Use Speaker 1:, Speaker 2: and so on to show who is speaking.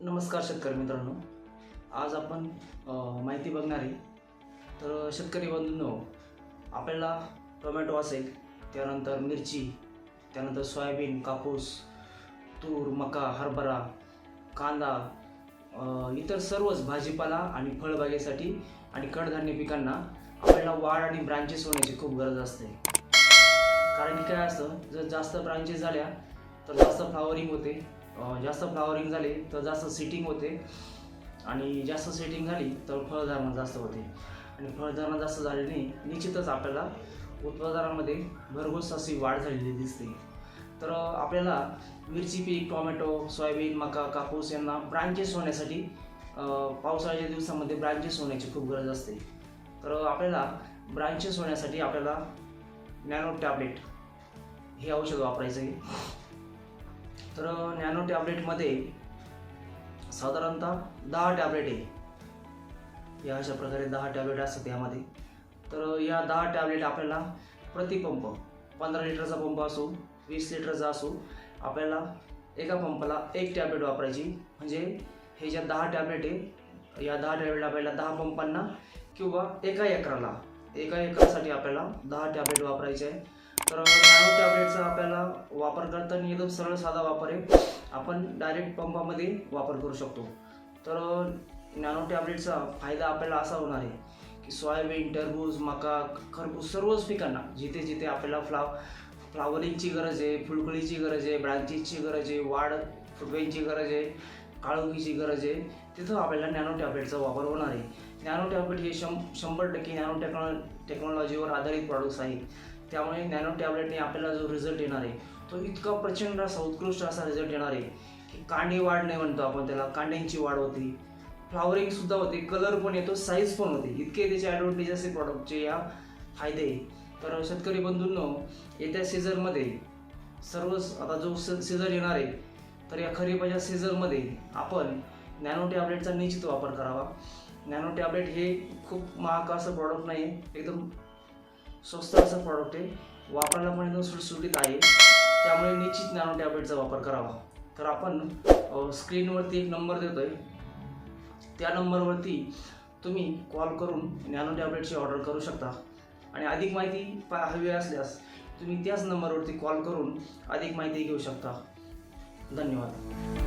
Speaker 1: नमस्कार शेतकरी मित्रांनो. आज आपण माहिती बघणार आहे. तर शेतकरी बंधूंनो आपल्याला टोमॅटो असेल त्यानंतर मिरची त्यानंतर सोयाबीन कापूस तूर मका हरभरा कांदा इतर सर्वच भाजीपाला आणि फळबागेसाठी आणि कडधान्य पिकांना आपल्याला वाढ आणि ब्रांचेस होण्याची खूप गरज असते. कारण की काय असतं जर जास्त ब्रांचेस झाल्या तर जास्त फ्लावरिंग होते. जास्त फ्लावरिंग झाले तर जास्त सिटिंग होते. आणि जास्त सेटिंग झाली तर फळधारणा जास्त होते. आणि फळधारणा जास्त झाल्याने निश्चितच आपल्याला उत्पादनामध्ये भरघोस अशी वाढ झालेली दिसते. तर आपल्याला मिरची पीक टोमॅटो सोयाबीन मका कापूस यांना ब्रांचेस होण्यासाठी पावसाळ्याच्या दिवसामध्ये ब्रांचेस होण्याची खूप गरज असते. तर आपल्याला ब्रांचेस होण्यासाठी आपल्याला नॅनो टॅबलेट हे औषध वापरायचं आहे तर नॅनो टॅबलेटमध्ये साधारणतः दहा टॅबलेट आहे. या अशा प्रकारे दहा टॅबलेट असतात यामध्ये. तर या दहा टॅबलेट आपल्याला प्रतिपंप पंधरा लिटरचा पंप असो वीस लिटरचा असो आपल्याला एका पंपाला एक टॅबलेट वापरायची. म्हणजे हे ज्या दहा टॅबलेट आहे या दहा टॅबलेट आपल्याला दहा पंपांना किंवा एका एकराला एका एकरासाठी आपल्याला दहा टॅबलेट वापरायचे आहे. तर नॅनो टॅबलेटचा आपल्याला वापर करताना एकदम सरळ साधा वापर आहे. आपण डायरेक्ट पंपामध्ये वापर करू शकतो. तर नॅनो टॅबलेटचा फायदा आपल्याला असा होणार आहे की सोयाबीन टरबूज मका खरबूज सर्वच पिकांना जिथे जिथे आपल्याला फ्लाव फ्लावरिंगची गरज आहे फुलकळीची गरज आहे ब्रांचेसची गरज आहे वाढ फुटवेंची गरज आहे काळोखीची गरज आहे तिथं आपल्याला नॅनो टॅबलेटचा वापर होणार आहे. नॅनो टॅबलेट हे शं शंभर टक्के नॅनो टेक्नॉ टेक्नॉलॉजीवर आधारित प्रॉडक्ट्स आहे त्यामुळे नॅनो टॅबलेटने आपल्याला जो रिझल्ट येणार आहे तो इतका प्रचंड असा उत्कृष्ट असा रिझल्ट येणार आहे की कांडी वाढ नाही म्हणतो आपण त्याला कांड्यांची वाढ होती. फ्लॉवरिंग सुद्धा होते कलर पण येतो साईज पण होते. इतके त्याचे ॲडव्हान्टेज असे प्रॉडक्टचे या फायदे. तर शेतकरी बंधूंनो येत्या सीझनमध्ये सर्वच आता जो सीझन येणार आहे तर या खरीपाच्या सीझनमध्ये आपण नॅनो टॅबलेटचा निश्चित वापर करावा. नॅनो टॅबलेट हे खूप महाग असं प्रॉडक्ट नाही एकदम स्वस्त असं प्रॉडक्ट आहे. वापरायला पण एकदम सुटसुटीत आहे. त्यामुळे निश्चित नॅनो टॅबलेटचा वापर करावा. तर आपण स्क्रीनवरती एक नंबर देतो आहे त्या नंबरवरती तुम्ही कॉल करून नॅनो टॅबलेटची ऑर्डर करू शकता. आणि अधिक माहिती पा हवी असल्यास तुम्ही त्याच नंबरवरती कॉल करून अधिक माहिती घेऊ शकता. धन्यवाद.